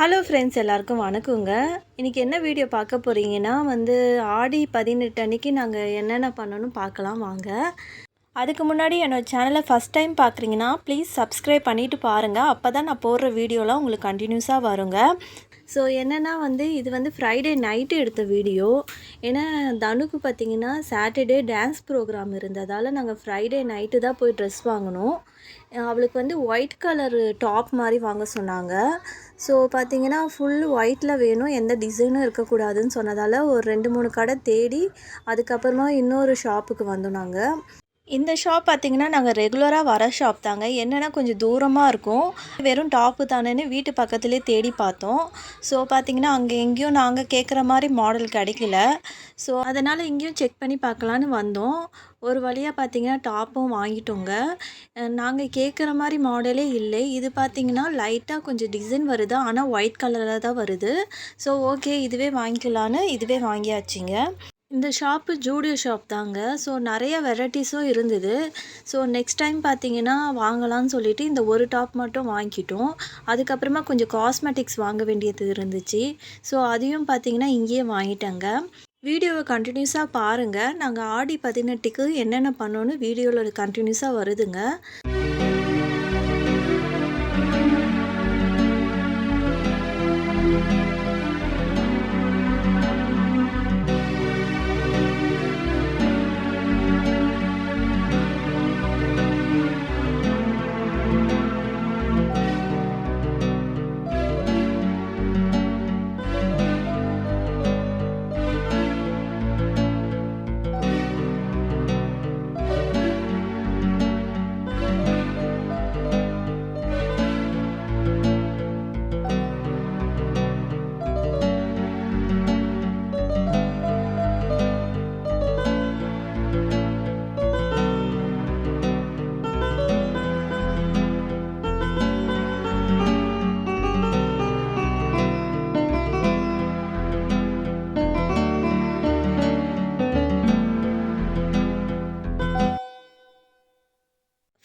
Hello friends எல்லாருக்கும் வணக்கங்க. இன்றைக்கி என்ன வீடியோ பார்க்க போகிறீங்கன்னா வந்து ஆடி பதினெட்டு அன்னைக்கு நாங்கள் என்னென்ன பண்ணணும் பார்க்கலாம் வாங்க. அதுக்கு முன்னாடி என்னோட சேனலை ஃபஸ்ட் டைம் பார்க்குறீங்கன்னா ப்ளீஸ் சப்ஸ்கிரைப் பண்ணிவிட்டு பாருங்கள் அப்போ தான் நான் போடுற வீடியோலாம் உங்களுக்கு கண்டினியூஸாக வருங்க. ஸோ என்னென்னா வந்து இது வந்து ஃப்ரைடே நைட்டு எடுத்த வீடியோ ஏன்னா தனுக்கு பார்த்தீங்கன்னா சாட்டர்டே டான்ஸ் ப்ரோக்ராம் இருந்ததால் நாங்கள் ஃப்ரைடே நைட்டு தான் போய் ட்ரெஸ் வாங்கினோம். அவளுக்கு வந்து ஒயிட் கலர் டாப் மாதிரி வாங்க சொன்னாங்க. ஸோ பார்த்தீங்கன்னா ஃபுல் ஒயிட்டில் வேணும். எந்த டிசைனும் இருக்கக்கூடாதுன்னு சொன்னதால் ஒரு ரெண்டு மூணு கடை தேடி அதுக்கப்புறமா இன்னொரு ஷாப்புக்கு வந்தோம் நாங்கள் இந்த ஷாப் பார்த்தீங்கன்னா நாங்கள் ரெகுலராக வர ஷாப் தாங்க. என்னென்னா கொஞ்சம் தூரமாக இருக்கும். வெறும் டாப்பு தானேன்னு வீட்டு பக்கத்துலேயே தேடி பார்த்தோம். ஸோ பார்த்தீங்கன்னா அங்கே எங்கேயும் நாங்கள் கேட்குற மாதிரி மாடல் கிடைக்கல. ஸோ அதனால் இங்கேயும் செக் பண்ணி பார்க்கலான்னு வந்தோம். ஒரு வழியாக பார்த்தீங்கன்னா டாப்பும் வாங்கிட்டோங்க. நாங்கள் கேட்குற மாதிரி மாடலே இல்லை. இது பார்த்தீங்கன்னா லைட்டாக கொஞ்சம் டிசைன் வருது. ஆனால் ஒயிட் கலரில் தான் வருது. ஸோ ஓகே இதுவே வாங்கிக்கலான்னு இதுவே வாங்கியாச்சுங்க. இந்த ஷாப்பு ஜூடியோ ஷாப் தாங்க. ஸோ நிறைய வெரைட்டிஸும் இருந்தது. ஸோ நெக்ஸ்ட் டைம் பார்த்தீங்கன்னா வாங்கலாம்னு சொல்லிட்டு இந்த ஒரு டாப் மட்டும் வாங்கிட்டோம். அதுக்கப்புறமா கொஞ்சம் காஸ்மெட்டிக்ஸ் வாங்க வேண்டியது இருந்துச்சு. ஸோ அதையும் பார்த்தீங்கன்னா இங்கேயே வாங்கிட்டேங்க. வீடியோவை கண்டினியூஸாக பாருங்கள் நாங்கள் ஆடி பதினெட்டுக்கு என்னென்ன பண்ணோன்னு வீடியோவில் கண்டினியூஸாக வருதுங்க.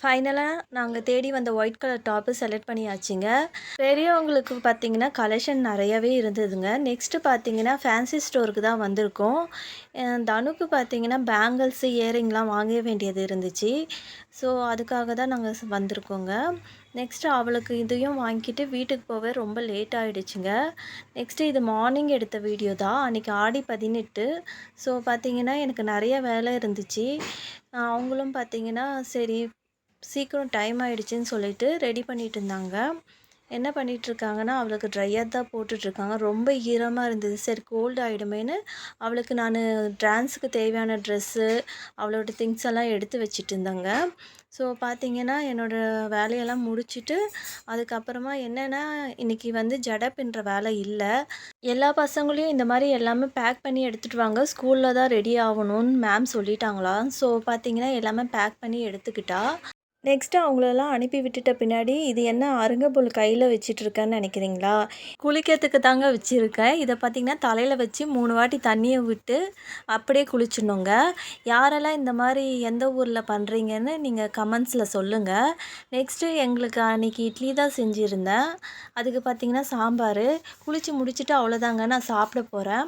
ஃபைனலாக நாங்கள் தேடி வந்த ஒயிட் கலர் டாப்பு செலக்ட் பண்ணியாச்சுங்க. பெரியவங்களுக்கு பார்த்தீங்கன்னா கலெக்ஷன் நிறையவே இருந்ததுங்க. நெக்ஸ்ட்டு பார்த்தீங்கன்னா ஃபேன்சி ஸ்டோருக்கு தான் வந்திருக்கோம். தனுக்கு பார்த்தீங்கன்னா பேங்கிள்ஸு இயரிங்லாம் வாங்க வேண்டியது இருந்துச்சு. ஸோ அதுக்காக தான் நாங்கள் வந்திருக்கோங்க. நெக்ஸ்ட்டு அவளுக்கு இதையும் வாங்கிட்டு வீட்டுக்கு போக ரொம்ப லேட் ஆகிடுச்சுங்க நெக்ஸ்ட்டு இது மார்னிங் எடுத்த வீடியோ தான். அன்றைக்கி ஆடி பதினெட்டு. ஸோ பார்த்திங்கன்னா எனக்கு நிறைய வேலை இருந்துச்சு. அவங்களும் பார்த்திங்கன்னா சரி சீக்கிரம் டைம் ஆகிடுச்சின்னு சொல்லிட்டு ரெடி பண்ணிகிட்டு இருந்தாங்க. என்ன பண்ணிகிட்ருக்காங்கன்னா அவளுக்கு ட்ரையர் தான் போட்டுட்ருக்காங்க ரொம்ப ஈரமாக இருந்தது. சரி கோல்டு ஆகிடுமேனு அவளுக்கு நான் டான்ஸுக்கு தேவையான ட்ரெஸ்ஸு அவளோட திங்ஸ் எல்லாம் எடுத்து வச்சுட்டு இருந்தாங்க. ஸோ பார்த்திங்கன்னா என்னோடய வேலையெல்லாம் முடிச்சுட்டு அதுக்கப்புறமா என்னென்னா இன்றைக்கி வந்து ஜடை வேலை இல்லை. எல்லா பசங்களையும் இந்த மாதிரி எல்லாமே பேக் பண்ணி எடுத்துகிட்டு வாங்க. ஸ்கூலில் தான் ரெடி ஆகணும்னு மேம் சொல்லிட்டாங்களா ஸோ பார்த்திங்கன்னா எல்லாமே பேக் பண்ணி எடுத்துக்கிட்டா. நெக்ஸ்ட்டு அவங்களெல்லாம் அனுப்பி விட்டுட்ட பின்னாடி இது என்ன அருங்கம்புல் கையில் வச்சிட்ருக்கேன்னு நினைக்கிறீங்களா? குளிக்கிறதுக்கு தாங்க வச்சுருக்கேன். இதை பார்த்திங்கன்னா தலையில் வச்சு மூணு வாட்டி தண்ணியை விட்டு அப்படியே குளிச்சிடணுங்க. யாரெல்லாம் இந்த மாதிரி எந்த ஊரில் பண்ணுறீங்கன்னு நீங்கள் கமெண்ட்ஸில் சொல்லுங்கள் நெக்ஸ்ட்டு எங்களுக்கு அன்றைக்கி இட்லி தான் செஞ்சுருந்தேன். அதுக்கு பார்த்திங்கன்னா சாம்பார். குளித்து முடிச்சுட்டு அவ்வளோதாங்க நான் சாப்பிட போகிறேன்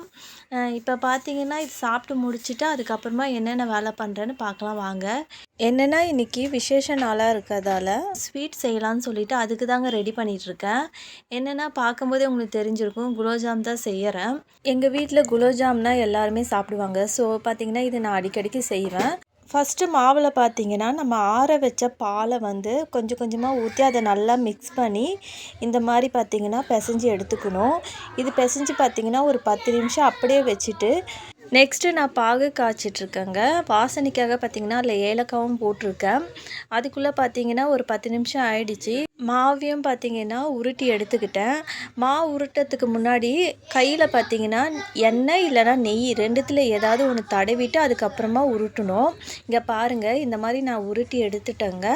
இப்போ பார்த்தீங்கன்னா இது சாப்பிட்டு முடிச்சுட்டு அதுக்கப்புறமா என்னென்ன வேலை பண்ணுறேன்னு பார்க்கலாம் வாங்க. என்னென்னா இன்றைக்கி விசேஷ நாளாக இருக்கிறதால ஸ்வீட் செய்யலான்னு சொல்லிவிட்டு அதுக்கு தாங்க ரெடி பண்ணிகிட்ருக்கேன் என்னென்னா பார்க்கும்போதே உங்களுக்கு தெரிஞ்சிருக்கும் குலோப்ஜாம் தான் செய்கிறேன் எங்கள் வீட்டில் குலோப்ஜாம்னால் எல்லாருமே சாப்பிடுவாங்க. ஸோ பார்த்திங்கன்னா இது நான் அடிக்கடிக்கு செய்வேன் ஃபஸ்ட்டு மாவில் பார்த்தீங்கன்னா நம்ம ஆற வச்ச பாலை வந்து கொஞ்சம் கொஞ்சமாக ஊற்றி அதை நல்லா மிக்ஸ் பண்ணி இந்த மாதிரி பார்த்திங்கன்னா பிசைஞ்சு எடுத்துக்கணும். இது பிசைஞ்சு பார்த்திங்கன்னா ஒரு பத்து நிமிஷம் அப்படியே வச்சுட்டு நெக்ஸ்ட்டு நான் பாகு காய்ச்சிட்ருக்கேங்க வாசனைக்காக பார்த்திங்கன்னா அதில் ஏலக்காவும் போட்டிருக்கேன். அதுக்குள்ளே பார்த்தீங்கன்னா ஒரு பத்து நிமிஷம் ஆயிடுச்சு. மாவையும் பார்த்தீங்கன்னா உருட்டி எடுத்துக்கிட்டேன். மாவு உருட்டத்துக்கு முன்னாடி கையில் பார்த்தீங்கன்னா எண்ணெய் இல்லைனா நெய் ரெண்டுத்தில் ஏதாவது ஒன்று தடவிட்டு அதுக்கப்புறமா உருட்டணும். இங்கே பாருங்கள் இந்த மாதிரி நான் உருட்டி எடுத்துட்டேங்க.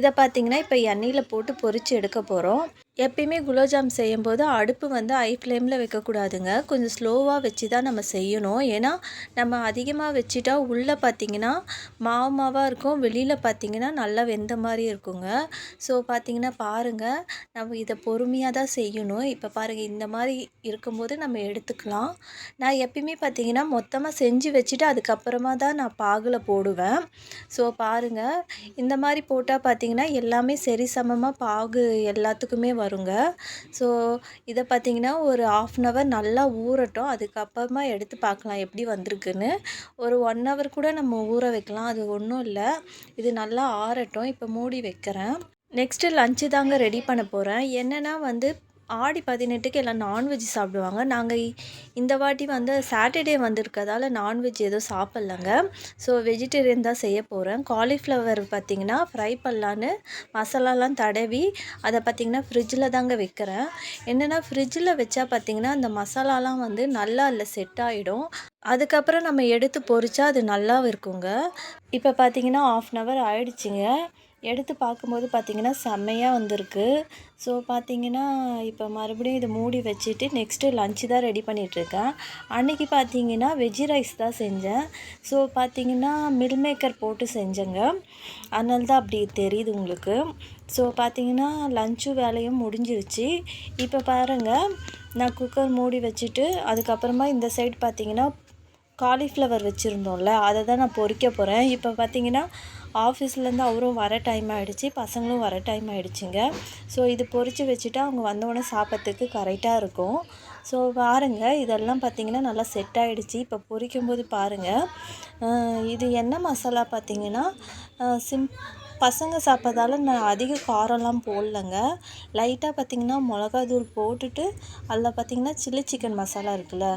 இதை பார்த்தீங்கன்னா இப்போ எண்ணெயில் போட்டு பொறிச்சு எடுக்க போகிறோம் எப்பயுமே குலோப்ஜாம் செய்யும்போது அடுப்பு வந்து ஹை ஃப்ளேமில் வைக்கக்கூடாதுங்க. கொஞ்சம் ஸ்லோவாக வச்சு தான் நம்ம செய்யணும். ஏன்னா நம்ம அதிகமாக வச்சுட்டா உள்ளே பார்த்திங்கன்னா மாவு மாவாக இருக்கும். வெளியில் பார்த்திங்கன்னா நல்லா வெந்த மாதிரி இருக்குங்க. ஸோ பார்த்திங்கன்னா பாருங்கள் நம்ம இதை பொறுமையாக தான் செய்யணும். இப்போ பாருங்கள் இந்த மாதிரி இருக்கும்போது நம்ம எடுத்துக்கலாம். நான் எப்பயுமே பார்த்திங்கன்னா மொத்தமாக செஞ்சு வச்சுட்டு அதுக்கப்புறமா தான் நான் பாகில் போடுவேன். ஸோ பாருங்கள் இந்த மாதிரி போட்டால் பார்த்திங்கன்னா எல்லாமே சரி சமமாக பாகு எல்லாத்துக்குமே வரும். வருங்க ஸோ இதை பார்த்திங்கன்னா ஒரு ஆஃப் அன் ஹவர் நல்லா ஊறட்டும். அதுக்கப்புறமா எடுத்து பார்க்கலாம் எப்படி வந்திருக்குன்னு. ஒரு ஒன் ஹவர் கூட நம்ம ஊற வைக்கலாம். அது ஒன்றும் இல்லை. இது நல்லா ஆறட்டும். இப்போ மூடி வைக்கிறேன். நெக்ஸ்ட்டு லஞ்சு தாங்க ரெடி பண்ண போகிறேன் என்னென்னா வந்து ஆடி பதினெட்டுக்கு எல்லாம் நான்வெஜ் சாப்பிடுவாங்க. நாங்கள் இந்த வாட்டி வந்து சாட்டர்டே வந்திருக்கதால நான்வெஜ் எதுவும் சாப்பிட்லங்க. ஸோ வெஜிடேரியன் தான் செய்ய போகிறேன் காலிஃப்ளவர் பார்த்திங்கன்னா ஃப்ரை பண்ணலான்னு மசாலாலாம் தடவி அதை பார்த்திங்கன்னா ஃப்ரிட்ஜில் தாங்க வைக்கிறேன். என்னென்னா ஃப்ரிட்ஜில் வச்சா பார்த்திங்கன்னா அந்த மசாலாலாம் வந்து நல்லா இல்லை செட் ஆகிடும் அதுக்கப்புறம் நம்ம எடுத்து பொறிச்சா அது நல்லா இருக்குங்க. இப்போ பார்த்திங்கன்னா ஆஃப் அன் ஹவர் ஆயிடுச்சுங்க. எடுத்து பார்க்கும்போது பார்த்திங்கன்னா செம்மையாக வந்திருக்கு. ஸோ பார்த்திங்கன்னா இப்போ மறுபடியும் இதை மூடி வச்சுட்டு நெக்ஸ்ட்டு லஞ்சு தான் ரெடி பண்ணிகிட்ருக்கேன் அன்றைக்கி பார்த்திங்கன்னா வெஜ்ஜி ரைஸ் தான் செஞ்சேன். ஸோ பார்த்திங்கன்னா மில் மேக்கர் போட்டு செஞ்சேங்க. அதனால தான் அப்படி தெரியுது உங்களுக்கு. ஸோ பார்த்திங்கன்னா லஞ்சு வேலையும் முடிஞ்சிருச்சு. இப்போ பாருங்கள் நான் குக்கர் மூடி வச்சுட்டு அதுக்கப்புறமா இந்த சைடு பார்த்திங்கன்னா காலிஃப்ளவர் வச்சுருந்தோம்ல அதை தான் நான் பொறிக்க போகிறேன் இப்போ பார்த்திங்கன்னா ஆஃபீஸ்லேருந்து அவரும் வர டைம் ஆகிடுச்சி பசங்களும் வர டைம் ஆகிடுச்சிங்க ஸோ இது பொறிச்சு வச்சுட்டா அவங்க வந்தோடனே சாப்பிட்றதுக்கு கரெக்டாக இருக்கும். ஸோ பாருங்கள் இதெல்லாம் பார்த்திங்கன்னா நல்லா செட் ஆகிடுச்சி இப்போ பொரிக்கும் போது பாருங்கள் இது என்ன மசாலா பார்த்திங்கன்னா சிம் பசங்க சாப்பிட்றதால நான் அதிக காரம்லாம் போடலங்க. லைட்டாக பார்த்திங்கன்னா மிளகாத்தூள் போட்டுட்டு அதில் பார்த்திங்கன்னா சில்லி சிக்கன் மசாலா இருக்குல்ல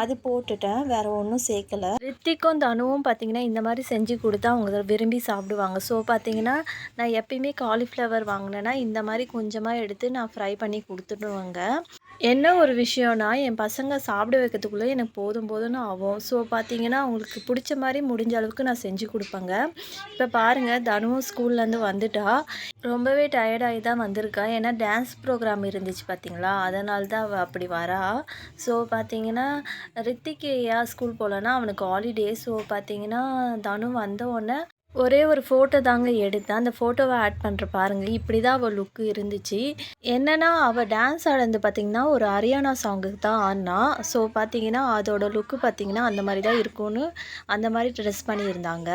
அது போட்டுட்டேன். வேறு ஒன்றும் சேர்க்கல. ரித்திக்கும் தனுவும் பார்த்திங்கன்னா இந்த மாதிரி செஞ்சு கொடுத்தா அவங்க விரும்பி சாப்பிடுவாங்க. ஸோ பார்த்திங்கன்னா நான் எப்பயுமே காலிஃப்ளவர் வாங்கினேன்னா இந்த மாதிரி கொஞ்சமாக எடுத்து நான் ஃப்ரை பண்ணி கொடுத்துடுவேங்க. என்ன ஒரு விஷயம்னா என் பசங்க சாப்பிட வைக்கிறதுக்குள்ளே எனக்கு போதும் போதும்னு ஆகும். ஸோ பார்த்தீங்கன்னா அவங்களுக்கு பிடிச்ச மாதிரி முடிஞ்ச அளவுக்கு நான் செஞ்சு கொடுப்பேங்க. இப்போ பாருங்கள் தனுவும் ஸ்கூல்லேருந்து வந்துட்டா. ரொம்பவே டயர்டாகி தான் வந்திருக்கா. ஏன்னா டான்ஸ் ப்ரோக்ராம் இருந்துச்சு பார்த்தீங்களா அதனால தான் அவள் அப்படி வரா. ஸோ பார்த்தீங்கன்னா ரித்திக்கு ஏன் ஸ்கூல் போகலன்னா அவனுக்கு ஹாலிடே ஸோ பார்த்தீங்கன்னா தனு வந்த உடனே ஒரே ஒரு ஃபோட்டோ தாங்க எடுத்தேன். அந்த ஃபோட்டோவை ஆட் பண்ணுற பாருங்கள் இப்படி தான் அவள் லுக்கு இருந்துச்சு. என்னென்னா அவள் டான்ஸ் ஆடுறது பார்த்திங்கன்னா ஒரு ஹரியானா சாங்குக்கு தான் ஆடினா. ஸோ பார்த்திங்கன்னா அதோட லுக்கு பார்த்திங்கன்னா அந்த மாதிரி தான் இருக்கும்னு அந்த மாதிரி ட்ரெஸ் பண்ணியிருந்தாங்க.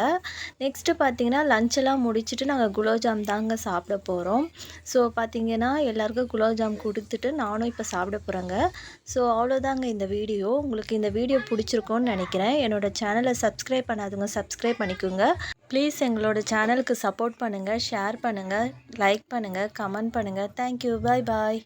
நெக்ஸ்ட்டு பார்த்திங்கன்னா லஞ்செல்லாம் முடிச்சுட்டு நாங்கள் குலோப்ஜாம் தாங்க சாப்பிட போகிறோம் ஸோ பார்த்திங்கன்னா எல்லாருக்கும் குலோப்ஜாம் கொடுத்துட்டு நானும் இப்போ சாப்பிட போகிறேங்க ஸோ அவ்வளோதாங்க இந்த வீடியோ. உங்களுக்கு இந்த வீடியோ பிடிச்சிருக்கோன்னு நினைக்கிறேன். என்னோடய சேனலை சப்ஸ்கிரைப் பண்ணாதுங்க சப்ஸ்கிரைப் பண்ணிக்கோங்க. ப்ளீஸ் எங்களோட சேனலுக்கு சப்போர்ட் பண்ணுங்கள் ஷேர் பண்ணுங்கள் லைக் பண்ணுங்கள் கமெண்ட் பண்ணுங்கள் தேங்க்யூ பாய் பாய்